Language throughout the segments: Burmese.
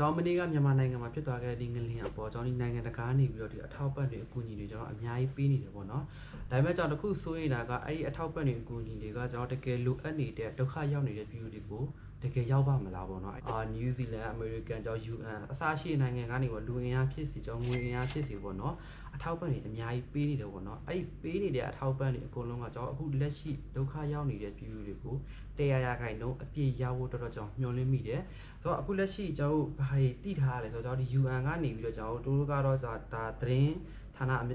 ကျွန်တော်မနေ့ကမြန်မာနိုင်ငံမှာဖြစ်သွားခဲ့တဲ့ဒီငလင်အပေါ်ကျွန်တော်ဒီနိုင်ငံတကာနေပြီးတော့ဒီအထောက်ပံ့တွေအကူအညီတွေကျွန်တော်အများကြီးပေးနေတယ်ပေါ့နော်ဒါပေမဲ့ကျွန်တော်တခုစိုးရိမ်တာကအဲ့ဒီအထောက်ပံ့တွေအကူအညီတွေကကျွန်တော်တကယ်လိုအပ်နေတဲ့ဒုက္ခရောက်နေတဲ့ပြည်သူတွေကို တကယ်ရောက်ပါမလားပေါ့နော်အာနယူးဇီလန်အမေရိကန်ကျောင်း UN အစားရှိနိုင်ငံကနေပေါ့လူအင်အားဖြစ်စီကျောင်းငွေအင်အားဖြစ်စီပေါ့နော်အထောက်ပံ့တွေအများကြီးပေးနေတယ်ပေါ့နော်အဲ့ဒီပေးနေတဲ့အထောက်ပံ့တွေအကုန်လုံးကကျွန်တော်အခုလက်ရှိဒုက္ခရောက်နေတဲ့ပြည်သူတွေကိုတရားရခိုင်နှုန်းအပြည့်ရဖို့တော်တော်ကျွန်တော်မျှော်လင့်မိတယ်ဆိုတော့အခုလက်ရှိကျွန်တော်တို့ဘာတွေတည်ထားရလဲဆိုတော့ကျွန်တော်ဒီ UN ကနေပြီးတော့ကျွန်တော်တို့တို့ကတော့ဒါဒါသတင်း ဌာနအမြ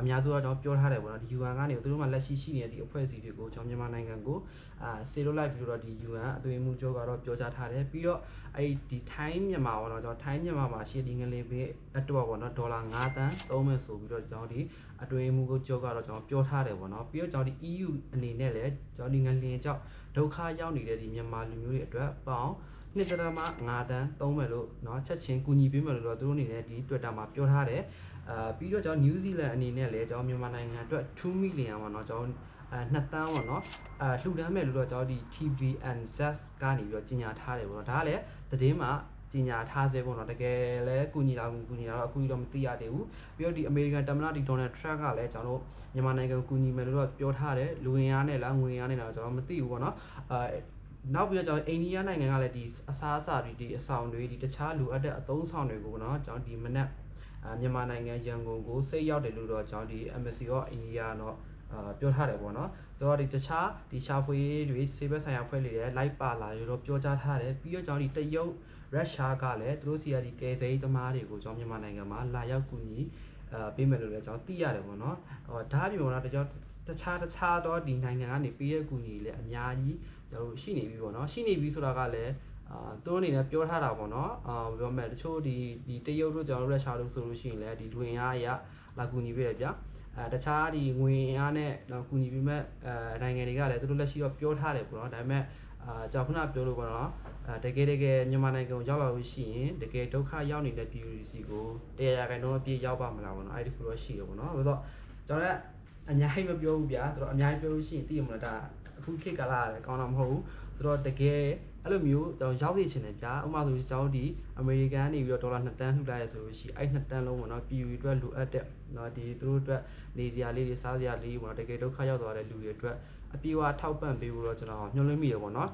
အများစုတော့ကျွန်တော်ပြောထားတယ်ပေါ့နော်ဒီ UN ကနေသူတို့မှလက်ရှိရှိနေတဲ့ဒီအဖွဲ့အစည်းတွေကိုကျွန်တော်မြန်မာနိုင်ငံကိုအာဆေလို့လိုက်ပြီးတော့ဒီ UN အသွင်မှုချုပ်ကတော့ပြောကြားထားတယ်ပြီးတော့အဲ့ဒီထိုင်းမြန်မာပေါ့နော်ကျွန်တော်ထိုင်းမြန်မာမှာရှိဒီငလေးပေးအတွက်ပေါ့နော်ဒေါ်လာ9တန်းသုံးမယ်ဆိုပြီးတော့ကျွန်တော်ဒီအတွင်းမှုချုပ်ကတော့ကျွန်တော်ပြောထားတယ်ပေါ့နော်ပြီးတော့ကျွန်တော်ဒီ EU အနေနဲ့လည်းကျွန်တော်ဒီငလင်ကြောင့်ဒုက္ခရောက်နေတဲ့ဒီမြန်မာလူမျိုးတွေအတွက်ပေါင်း နှစ်တရမ9တန်းသုံးမယ်လို့เนาะချက်ချင်းကူညီပေးမယ်လို့တော့သူတို့အနေနဲ့ဒီ Twitter မှာပြောထားတယ်အာပြီးတော့ကျွန်တော် New Zealand အနေနဲ့လည်းကျွန်တော်မြန်မာနိုင်ငံအတွက်2 million ပေါ့เนาะကျွန်တော်အဲနှစ်တန်းပေါ့နော်အဲလှူဒန်းမဲ့လို့တော့ကျွန်တော်ဒီ TV and ZES ကနေပြီးတော့ကြီးညာထားတယ်ပေါ့နော်ဒါကလည်းသတင်းမှာကြီးညာထားစေပေါ့နော်တကယ်လဲကူညီလာကူညီလာတော့အခုကြီးတော့မသိရသေးဘူးပြီးတော့ဒီ American တမနာဒီ Donald Trump ကလည်းကျွန်တော်တို့မြန်မာနိုင်ငံကိုကူညီမယ်လို့တော့ပြောထားတယ်လူဝင်အားနဲ့လားငွေအားနဲ့လားကျွန်တော်မသိဘူးပေါ့နော်အဲ နောက်ပြီးတော့ကျွန်တော်အိန္ဒိယနိုင်ငံကလည်းဒီအစားအစာတွေဒီအဆောင်တွေဒီတခြားလိုအပ်တဲ့အသုံးဆောင်တွေကိုပေါ့နော်ကျွန်တော်ဒီမနက်အာမြန်မာနိုင်ငံရန်ကုန်ကိုစိတ်ရောက်တယ်လို့တော့ကျွန်တော်ဒီ embassy of India တော့အာပြောထားတယ်ပေါ့နော်ဆိုတော့ဒီတခြားဒီရှာဖွေတွေစေဘက်ဆိုင်ရာဖွဲ့လေတဲ့လိုက်ပါလာရတော့ပြောကြားထားတယ်ပြီးတော့ကျွန်တော်ဒီတရုတ်ရုရှားကလည်းသူတို့စီကဒီကယ်ဆယ်ရေးသမားတွေကိုကျွန်တော်မြန်မာနိုင်ငံမှာလာရောက်ကူညီ အာပေးမယ်လို့လည်းကျွန်တော်သိရတယ်ပေါ့နော်ဟောဒါအပြင်ပေါ့နော်တကြောတခြားတခြားတော့ဒီနိုင်ငံကနေပေးတဲ့ကူညီလည်းအများကြီးကျွန်တော်တို့ရှိနေပြီပေါ့နော်ရှိနေပြီဆိုတာကလည်းအာသူတို့အနေနဲ့ပြောထားတာပေါ့နော်အာပြောမယ်တချို့ဒီဒီတရုတ်တို့ကျွန်တော်တို့ရုရှားတို့ဆိုလို့ရှိရင်လည်းဒီလူဝင်အားအရလာကူညီပေးတယ်ဗျာအဲတခြားဒီငွေအားနဲ့တော့ကူညီပြီးမဲ့အဲနိုင်ငံတွေကလည်းသူတို့လက်ရှိတော့ပြောထားတယ်ပေါ့နော်ဒါပေမဲ့ အာကျွန်တော်ခုနပြောလို့ပေါ့နော်အဲတကယ်တကယ်မြန်မာနိုင်ငံကိုရောက်လာလို့ရှိရင်တကယ်ဒုက္ခရောက်နေတဲ့ပြည်သူစီကိုတရားရခိုင်တော့အပြည့်ရောက်ပါမလားပေါ့နော်အဲ့ဒီခုတော့ရှိရပေါ့နော်ဆိုတော့ကျွန်တော်လည်းအများကြီးမပြောဘူးဗျာဆိုတော့အများကြီးပြောလို့ရှိရင်သိရမလားဒါအခုခေတ်ကာလလည်းကောင်းတာမဟုတ်ဘူး ဆိုတော့တကယ်အဲ့လိုမျိုးကျွန်တော်ရောက်နေချင်တယ်ဗျာဥပမာဆိုရင်ကျွန်တော်ဒီအမေရိကန်နေပြီးတော့ဒေါ်လာ2တန်းလှူလိုက်ရဆိုလို့ရှိရင်အဲ့2တန်းလုံးပေါ့နော်ပြည်သူအတွက်လိုအပ်တဲ့နော်ဒီသူတို့အတွက်နေစရာလေးတွေစားစရာလေးပေါ့နော်တကယ်ဒုက္ခရောက်သွားတဲ့လူတွေအတွက်အပြေအဝထောက်ပံ့ပေးဖို့တော့ကျွန်တော်ညွှန်လင်းမိတယ်ပေါ့နော်